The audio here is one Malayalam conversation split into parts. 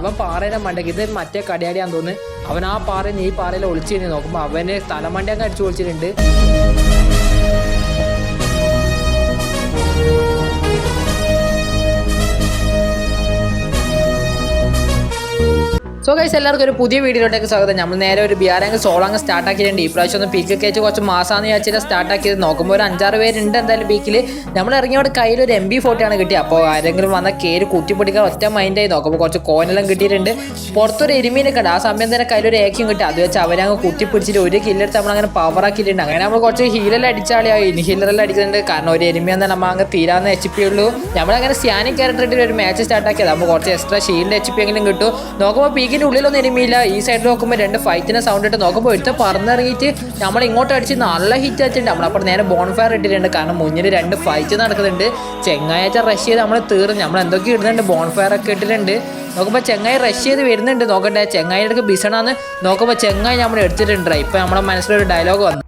അവൻ പാറയുടെ മണ്ടയ്ക്ക്. ഇത് മറ്റേ കടയാടിയാന്ന് തോന്നുന്നു. അവൻ ആ പാറയിൽ ഈ പാറയിൽ ഒളിച്ചു കഴിഞ്ഞ് നോക്കുമ്പോൾ അവന് തലമണ്ടി അങ്ങ് അടിച്ചു ഒളിച്ചിട്ടുണ്ട്. സോ ഗൈസ് എല്ലാവർക്കും ഒരു പുതിയ വീഡിയോയിലോട്ടേക്ക് സ്വാഗതം. നമ്മൾ നേരെ ഒരു ബിയാറാങ്ക് സോളാങ് സ്റ്റാർട്ട് ആക്കിയിട്ടുണ്ട്. ഈ പ്രാവശ്യം ഒന്ന് പീക്ക് കയച്ച് കുറച്ച് വിചാരിച്ചിട്ട് സ്റ്റാർട്ട് ആക്കിയത്. നോക്കുമ്പോൾ ഒരു അഞ്ചാറ് പേരുണ്ട് എന്തായാലും പീക്കിൽ നമ്മൾ ഇറങ്ങിയോടെ കയ്യിൽ ഒരു എം ബി ഫോർട്ടിയാണ് കിട്ടിയത് അപ്പോൾ ആരെങ്കിലും വന്ന കയറി കുത്തിപ്പൊടിക്കാൻ ഒറ്റ മൈൻഡായി നോക്കുമ്പോൾ കുറച്ച് കോനെല്ലാം കിട്ടിയിട്ടുണ്ട്. പുറത്തൊരു എരുമീനെ കണ്ട് ആ സമയം തന്നെ ഒരു ഏക്കും കിട്ടി. അത് വെച്ച് അവരങ്ങ് കുത്തിപ്പിടിച്ചിട്ട് ഒരു കില്ലെടുത്ത് നമ്മൾ അങ്ങനെ പവർ ആക്കിയിട്ടുണ്ട്. അങ്ങനെ നമ്മൾ കുറച്ച് ഹീലെല്ലാം അടിച്ചാളിയായി ഇനി ഹീലറെല്ലാം അടിക്കുന്നുണ്ട്. കാരണം ഒരു എരുമയെന്ന് നമ്മൾ അങ്ങ് തീരാന്ന് എച്ച് പി ഉള്ളൂ. നമ്മളങ്ങനെ സ്യാനിക് ക്യാരക്ടർ ഇട്ട് ഒരു മാച്ച് സ്റ്റാർട്ട് ആക്കിയത്. അപ്പോൾ കുറച്ച് എക്സ്ട്രാ ഷീൽഡ് എച്ച് പി എങ്കിലും കിട്ടും. നോക്കുമ്പോൾ പീക്കിന്റെ ഉള്ളിലൊന്നും എരുമിയില്ല ഈ സൈഡിൽ നോക്കുമ്പോൾ രണ്ട് ഫൈറ്റിന്റെ സൗണ്ട് ഇട്ട് നോക്കുമ്പോൾ എടുത്ത് പറന്നിറങ്ങിയിട്ട് നമ്മൾ ഇങ്ങോട്ട് അടിച്ച് നല്ല ഹിറ്റ് വെച്ചിട്ടുണ്ട് നമ്മളപ്പോൾ നേരെ ബോൺഫയർ ഇട്ടിട്ടുണ്ട്. കാരണം മുന്നിൽ രണ്ട് ഫൈറ്റ് നടക്കുന്നുണ്ട്. ചെങ്ങായച്ച റഷ് ചെയ്ത് നമ്മൾ തീർന്നു. നമ്മൾ എന്തൊക്കെ ഇടുന്നുണ്ട്. ബോൺഫയർ ഒക്കെ ഇട്ടിട്ടുണ്ട്. നോക്കുമ്പോൾ ചെങ്ങായ റഷ് ചെയ്ത് വരുന്നുണ്ട്. നോക്കട്ടെ ചെങ്ങായിയുടെ അടുക്ക് ബിസണാന്ന് നോക്കുമ്പോൾ ചെങ്ങായി നമ്മൾ എടുത്തിട്ടുണ്ട്. ഇപ്പം നമ്മുടെ മനസ്സിലൊരു ഡയലോഗ് വന്നു.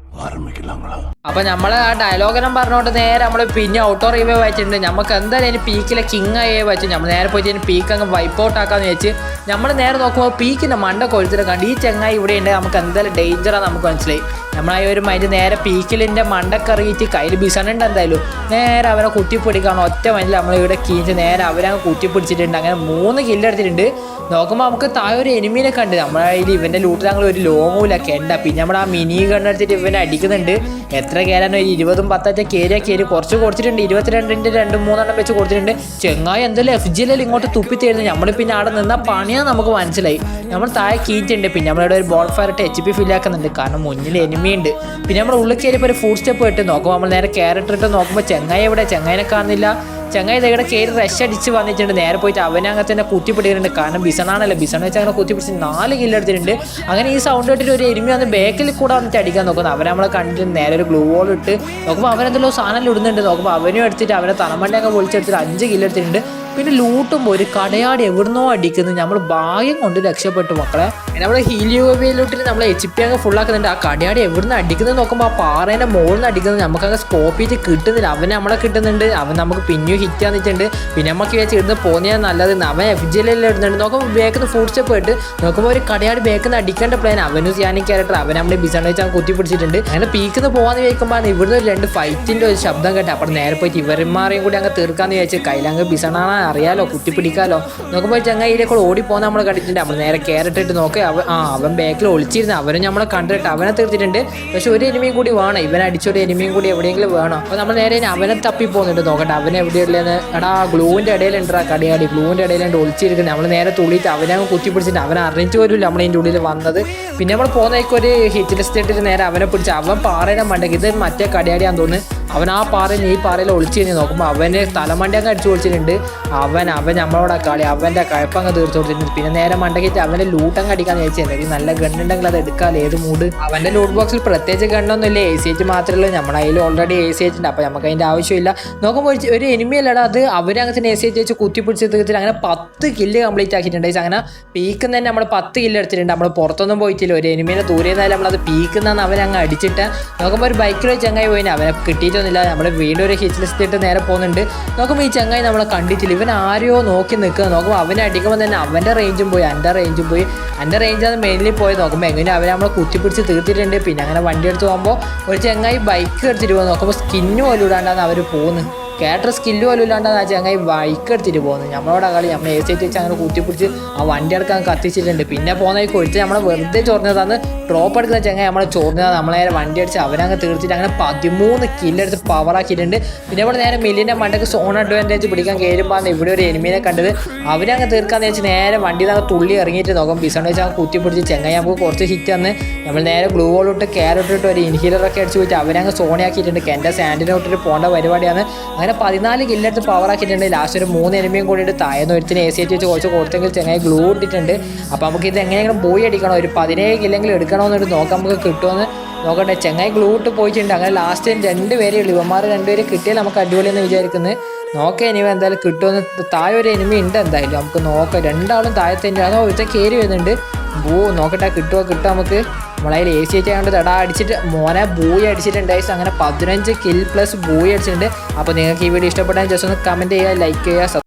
അപ്പൊ നമ്മൾ ആ ഡയലോഗെല്ലാം പറഞ്ഞോണ്ട് നേരെ നമ്മൾ പിന്നെ ഔട്ടോ റീവേ വായിച്ചിട്ടുണ്ട് നമുക്ക് എന്തായാലും പീക്കിലെ കിങ് ആയേ വെച്ചു നമ്മൾ നേരെ പോയിട്ട് പീക്ക് അങ്ങ് വൈപ്പ് ഔട്ട് ആക്കാന്ന് വെച്ച് നമ്മൾ നേരെ നോക്കുമ്പോൾ പീക്കിന്റെ മണ്ട കൊഴുത്തിട്ട് കണ്ട് ഈ ചെങ്ങായി ഇവിടെ ഉണ്ട്. നമുക്ക് എന്തായാലും ഡേഞ്ചറാണ് നമുക്ക് മനസ്സിലായി. നമ്മളായി ഒരു മൈൻഡ് നേരെ പീക്കിലിന്റെ മണ്ടക്കറിയിട്ട് കയ്യിൽ ബിസണുണ്ട് എന്തായാലും. നേരെ അവനെ കുത്തിപ്പിടിക്കണം ഒറ്റ മൈൻഡിൽ നമ്മൾ ഇവിടെ കീഞ്ഞ് നേരെ കുട്ടിപ്പിടിച്ചിട്ടുണ്ട് കുത്തിപ്പിടിച്ചിട്ടുണ്ട്. അങ്ങനെ മൂന്ന് കില്ലെടുത്തിട്ടുണ്ട് നോക്കുമ്പോൾ നമുക്ക് താഴെ ഒരു എനിമീനെ കണ്ട്. നമ്മളെ കയ്യിൽ ഇവന്റെ ലൂട്ടിൽ ഞങ്ങൾ ഒരു ലോങ്ങൂല കെണ്ട. പിന്നെ നമ്മൾ ആ മിനി കണ്ണെടുത്തിട്ട് ഇവനെ അടിക്കുന്നുണ്ട്. എത്ര കയറാനോ ഒരു ഇരുപതും പത്തൊക്കെ കയറിയ കയറി കുറച്ച് കൊടുത്തിട്ടുണ്ട്. ഇരുപത്തിരണ്ടിന്റെ രണ്ടും മൂന്നെണ്ണം വെച്ച് കൊടുത്തിട്ടുണ്ട്. ചെങ്ങായി എന്തായാലും എഫ് ജിയിലെല്ലാം ഇങ്ങോട്ട് തുപ്പി തരുന്നു നമ്മൾ പിന്നെ അവിടെ നിന്ന പണിയാ നമുക്ക് മനസ്സിലായി. നമ്മൾ താഴെ കീറ്റുണ്ട് പിന്നെ നമ്മളിവിടെ ഒരു ബോൾ ഫയർ ഇട്ട് എച്ച് പി ഫില്ലാക്കുന്നുണ്ട് കാരണം മുന്നിൽ എനിമി ഉണ്ട്. പിന്നെ നമ്മൾ ഉള്ളിൽ കയറിയപ്പോൾ ഒരു ഫുഡ് സ്റ്റെപ്പ് ഇട്ട് നോക്കുമ്പോൾ നമ്മൾ നേരെ ക്യാരക്ടർ ഇട്ട് നോക്കുമ്പോൾ ചെങ്ങായി എവിടെ? ചെങ്ങായിനെ കാണുന്നില്ല. ചങ്ങായി ഇവിടെ കയറി റഷ് അടിച്ച് വന്നിട്ടുണ്ട്. നേരെ പോയിട്ട് അവനെ അങ്ങനെ തന്നെ കാരണം ബിസണാണല്ലോ. ബിസൺ വെച്ച് അങ്ങനെ കുത്തിപ്പിടിച്ച് നാല് കില്ലെടുത്തിട്ടുണ്ട് അങ്ങനെ ഈ സൗണ്ട് കേട്ടിട്ട് ഒരു എരുമി വന്ന് ബേക്കിൽ കൂടെ വന്നിട്ട് അടിക്കാൻ നോക്കുന്നു. അവരെ നമ്മളെ കണ്ടിട്ട് നേരെ ഒരു ഗ്ലൂ വോൾ ഇട്ട് നോക്കുമ്പോൾ അവരെന്തെല്ലോ സാധനം ഇടുന്നുണ്ട്. നോക്കുമ്പോൾ അവനും എടുത്തിട്ട് അവനെ തലമണ്ടയൊക്കെ പൊളിച്ചെടുത്തിട്ട് അഞ്ച് കില്ലെടുത്തിട്ടുണ്ട് പിന്നെ ലൂട്ടുമ്പോൾ ഒരു കടയാടി എവിടുന്നോ അടിക്കുന്നത് നമ്മൾ ഭാഗ്യം കൊണ്ട് രക്ഷപ്പെട്ടു മക്കളെ. നമ്മൾ ഹീലിയോബിയിലോട്ടിൽ നമ്മൾ എച്ച് പി അങ്ങ് ഫുള്ളാക്കുന്നുണ്ട് ആ കടയാടി എവിടുന്ന് അടിക്കുന്നത് നോക്കുമ്പോൾ ആ പാറേന്റെ മുകളിൽ നിന്ന് അടിക്കുന്നത് നമുക്കങ്ങ് സ്കോപ്പ് ചെയ്ത് കിട്ടുന്നില്ല. അവൻ നമ്മളെ കിട്ടുന്നുണ്ട്. അവൻ നമുക്ക് പിന്നെയും ഹിറ്റ് വന്നിട്ടുണ്ട് പിന്നെ നമുക്ക് വെച്ച് ഇടുന്ന് പോകുന്നതാണ് നല്ലത്. അവൻ എഫ് ജിയിലെല്ലാം ഇടുന്നുണ്ട് നോക്കുമ്പോൾ ബേക്കിൽ ഫുഡ് സ്റ്റെപ്പ് ഇട്ട് നോക്കുമ്പോൾ ഒരു കടയാട് ബേക്കിൽ നിന്ന് അടിക്കേണ്ട പ്ലാൻ അവനും ഞാനും ക്യാരക്ടർ അവൻ നമ്മുടെ ബിസാണ് വെച്ച് കുത്തി പിടിച്ചിട്ടുണ്ട് അങ്ങനെ പീക്കിന്ന് പോകാന്ന് ചോദിക്കുമ്പോൾ ഇവിടുന്ന് ഒരു രണ്ട് ഫൈറ്റിന്റെ ഒരു ശബ്ദം കേട്ടോ അപ്പോൾ നേരെ പോയിട്ട് ഇവന്മാരെയും കൂടി അങ്ങ് തീർക്കാന്ന് വിചാരിച്ച് കയ്യിലങ്ങ് ബിസണാണ് അറിയാലോ കുത്തി പിടിക്കാലോ നോക്കുമ്പോൾ ചങ്ങായിയിലെ കൂടെ ഓടിപ്പോകാൻ നമ്മൾ കണ്ടിട്ടുണ്ട്. നമ്മൾ നേരെ ക്യാരറ്റ് ഇട്ട് നോക്കി അവൻ ആ അവൻ ബേക്കിൽ ഒളിച്ചിരുന്നു അവനും നമ്മളെ കണ്ടിട്ട് അവനെ തീർത്തിട്ടുണ്ട്. പക്ഷെ ഒരു എനിമിയും കൂടി വേണം. ഇവൻ അടിച്ചൊരു എനിമിയും കൂടി എവിടെയെങ്കിലും വേണം. അപ്പോൾ നമ്മൾ നേരെ അവനെ തപ്പി പോകുന്നുണ്ട് നോക്കട്ടെ. അവൻ എവിടെയുള്ളതെന്ന് എടാ ഗ്ലൂവിന്റെ ഇടയിലുണ്ടാ കടിയാടി ഗ്ലൂവിന്റെ ഇടയിലുണ്ട് ഒളിച്ചിരിക്കുന്നത്. നമ്മൾ നേരെ തുള്ളിയിട്ട് അവനെ കുത്തി പിടിച്ചിട്ട് അവൻ അറിയിച്ചു വരില്ല നമ്മൾ അതിന്റെ ഉള്ളിൽ വന്നത്. പിന്നെ നമ്മൾ പോകുന്നേക്ക് ഒരു ഹിറ്റ് ലിസ്റ്റ് ഇട്ടിട്ട് നേരെ അവനെ പിടിച്ച് അവൻ പാറയുടെ മണ്ടയ്ക്ക് ഇത് മറ്റേ കടിയാടിയാന്ന് തോന്നുന്നു. അവൻ ആ പാറയിൽ ഈ പാറയിൽ ഒളിച്ചു കഴിഞ്ഞ് നോക്കുമ്പോൾ അവന് തലമണ്ടി അങ്ങ് അടിച്ചു ഒളിച്ചിട്ടുണ്ട് അവൻ അവൻ നമ്മളോട് കളി അവന്റെ കഴപ്പങ്ങ് തീർത്തു കൊടുത്തിട്ടുണ്ട്. പിന്നെ നേരെ മണ്ടക്കിട്ട് അവന്റെ ലൂട്ടങ്ങ് അടിക്കാന്ന് ചോദിച്ചത് നല്ല ഗണ്ണുണ്ടെങ്കിൽ അത് എടുക്കാൻ ഏത് മൂഡ് അവന്റെ ലൂട്ട് ബോക്സിൽ പ്രത്യേകിച്ച് ഗണ്ണൊന്നും ഇല്ല എ സി എച്ച് മാത്രമേ ഉള്ളൂ. നമ്മുടെ അതിൽ ഓൾറെഡി എ സി എച്ച് ഉണ്ട്. അപ്പോൾ നമുക്ക് അതിന്റെ ആവശ്യമില്ല. നോക്കുമ്പോൾ ഒരു എനിമി അല്ലടാ അത് അവരങ്ങനെ തന്നെ എ സി എച്ച് വെച്ച് കുത്തിപ്പിടിച്ച് തീർത്തിട്ട് അങ്ങനെ പത്ത് കില്ല് കംപ്ലീറ്റ് ആക്കിയിട്ടുണ്ട്. അങ്ങനെ പീക്കുന്ന തന്നെ നമ്മൾ പത്ത് കില്ല് എടുത്തിട്ടുണ്ട്. നമ്മൾ പുറത്തൊന്നും പോയിട്ടില്ല. ഒരു എനിമീനെ ദൂരെ നിന്നാലും നമ്മളത് പീക്കുന്നാന്ന് അവൻ അങ്ങ് അടിച്ചിട്ട് നോക്കുമ്പോൾ ഒരു ബൈക്കിൽ ചങ്ങായി പോയിന്. അവനെ കിട്ടിയിട്ടൊന്നുമില്ല. നമ്മൾ വീണ്ടും ഒരു ഹിറ്റ് ലിസ്റ്റ് ഇട്ട് നേരെ പോകുന്നുണ്ട്. നോക്കുമ്പോൾ ഈ ചങ്ങായി നമ്മളെ കണ്ടിട്ടില്ല. ഇവൻ ആരെയോ നോക്കി നിൽക്കുക നോക്കുമ്പോൾ അവനെ അടിക്കുമ്പോൾ തന്നെ അവന്റെ റേഞ്ചും പോയി എന്റെ റേഞ്ചും പോയി. എന്റെ റേഞ്ചാണ് മെയിൻലി പോയി നോക്കുമ്പോൾ എങ്ങനെ അവനെ നമ്മൾ കുത്തിപ്പിടിച്ച് തീർത്തിട്ടുണ്ട്. പിന്നെ അങ്ങനെ വണ്ടി എടുത്ത് പോകുമ്പോൾ ഒരു ചങ്ങായി ബൈക്ക് എടുത്തിട്ട് പോകും നോക്കുമ്പോൾ സ്കിന്ന് പോലും ഇടാണ്ടാണ് അവർ പോകുന്നത് കേട്ടർ സ്കില്ല് പോലും ഇല്ലാണ്ടാണ് ആ ചങ്ങായി ബൈക്ക് എടുത്തിട്ട് പോകുന്നത് നമ്മളോട് കളി നമ്മൾ എ സി വെച്ച് അങ്ങനെ കൂട്ടിപ്പിടിച്ച് ആ വണ്ടി അടക്കം കത്തിച്ചിട്ടുണ്ട്. പിന്നെ പോകുന്ന കൊഴിച്ച് നമ്മളെ വെറുതെ ചൊറിഞ്ഞതാണ് ഡ്രോപ്പ് എടുക്കുന്ന ചങ്ങായി നമ്മളെ ചൊറിഞ്ഞതാണ് നമ്മളെ നേരെ വണ്ടി അടിച്ച് അവരങ്ങ് തീർച്ചിട്ട് അങ്ങനെ പതിമൂന്ന് കില്ലെടുത്ത് പവർ ആക്കിയിട്ടുണ്ട്. പിന്നെ ഇവിടെ നേരെ മില്ലിന്റെ മണ്ടക്ക് സോൺ അഡ്വാന്റേജ് പിടിക്കാൻ കയറുമ്പോൾ ഇവിടെ ഒരു എനിമീനെ കണ്ടത്. അവരങ്ങ് തീർക്കാന്ന് വെച്ച് നേരെ വണ്ടി അങ്ങ് തുള്ളി ഇറങ്ങിയിട്ട് നോക്കും. ബിസൺ വെച്ച് അങ്ങ് കുത്തിപ്പിടിച്ച് ചെങ്ങായി നമുക്ക് കുറച്ച് ഹിറ്റ് തന്ന്. നമ്മൾ നേരെ ഗ്ലൂ ബോൾ ഇട്ട് ക്യാരറ്റ് ഇട്ട് ഒരു ഇൻഹീലറൊക്കെ അടിച്ച് പോയിട്ട് അവരങ്ങ് സോണിയാക്കിയിട്ടുണ്ട്. എന്റെ സാൻഡിനെ ഇട്ടിട്ട് പോകേണ്ട പരിപാടിയാണ്. അങ്ങനെ പതിനാല് കില്ലെടുത്ത് പവർ ആക്കിയിട്ടുണ്ട്. ലാസ്റ്റ് ഒരു മൂന്ന് എനിമയും കൂടിയിട്ട് താഴ്ന്ന ഒരുത്തിന് എ സി വെച്ച് കുറച്ച് കൊടുത്തെങ്കിൽ ചെങ്ങായി ഗ്ലൂ ഇട്ടിട്ടുണ്ട് അപ്പോൾ നമുക്ക് ഇത് എങ്ങനെയെങ്കിലും പോയി അടിക്കണം. ഒരു പതിനേഴ് കില്ലെങ്കിലും എടുക്കണമെന്നൊരു നോക്കാം നമുക്ക് കിട്ടുമെന്ന് നോക്കട്ടെ. ചെങ്ങായി ഗ്ലൂ ഇട്ട് പോയിട്ടുണ്ട്. അങ്ങനെ ലാസ്റ്റ് രണ്ട് പേരേ ഉള്ളൂ ഇവന്മാർ രണ്ടുപേരെ കിട്ടിയാൽ നമുക്ക് അടിപൊളിയെന്ന് വിചാരിക്കുന്നത് നോക്കാം എനിമ എന്തായാലും കിട്ടുമെന്ന് താഴെ ഒരു എനിമി ഉണ്ട് എന്തായാലും. നമുക്ക് നോക്കാം. രണ്ടാളും ഉണ്ട് അതോ ഒരുത്ത കയറി വരുന്നുണ്ട്. ഓ നോക്കട്ടെ കിട്ടുമോ കിട്ടുമോ നമുക്ക്? നമ്മളതിൽ എ സി ഒക്കെ കണ്ട് തടാ അടിച്ചിട്ട് മോനെ ബോയ് അടിച്ചിട്ടുണ്ട്. അങ്ങനെ പതിനഞ്ച് കിൽ പ്ലസ് ബോയ് അടിച്ചിട്ടുണ്ട് അപ്പോൾ നിങ്ങൾക്ക് ഈ വീഡിയോ ഇഷ്ടപ്പെട്ടാൽ ജസ്റ്റ് ഒന്ന് കമന്റ് ചെയ്യുക ലൈക്ക് ചെയ്യുക